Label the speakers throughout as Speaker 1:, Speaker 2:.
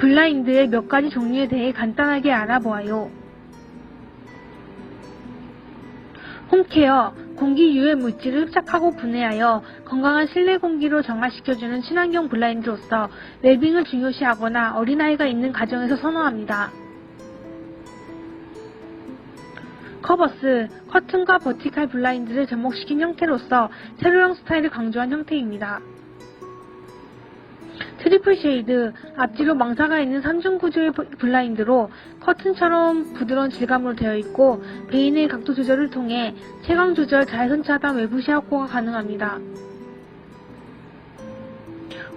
Speaker 1: 블라인드의 몇 가지 종류에 대해 간단하게 알아보아요. 홈케어, 공기 유해 물질을 흡착하고 분해하여 건강한 실내 공기로 정화시켜주는 친환경 블라인드로서 웰빙을 중요시하거나 어린아이가 있는 가정에서 선호합니다. 커버스, 커튼과 버티칼 블라인드를 접목시킨 형태로서 세로형 스타일을 강조한 형태입니다. 트리플 쉐이드, 앞뒤로 망사가 있는 3중 구조의 블라인드로 커튼처럼 부드러운 질감으로 되어 있고 베인의 각도 조절을 통해 채광 조절, 자외선 차단, 외부 시야 확보가 가능합니다.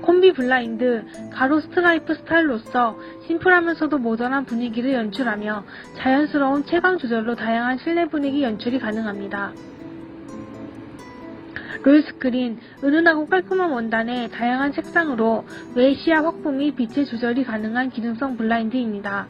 Speaker 1: 콤비 블라인드, 가로 스트라이프 스타일로서 심플하면서도 모던한 분위기를 연출하며 자연스러운 채광 조절로 다양한 실내 분위기 연출이 가능합니다. 롤 스크린, 은은하고 깔끔한 원단의 다양한 색상으로 외시야 확보 및 빛의 조절이 가능한 기능성 블라인드입니다.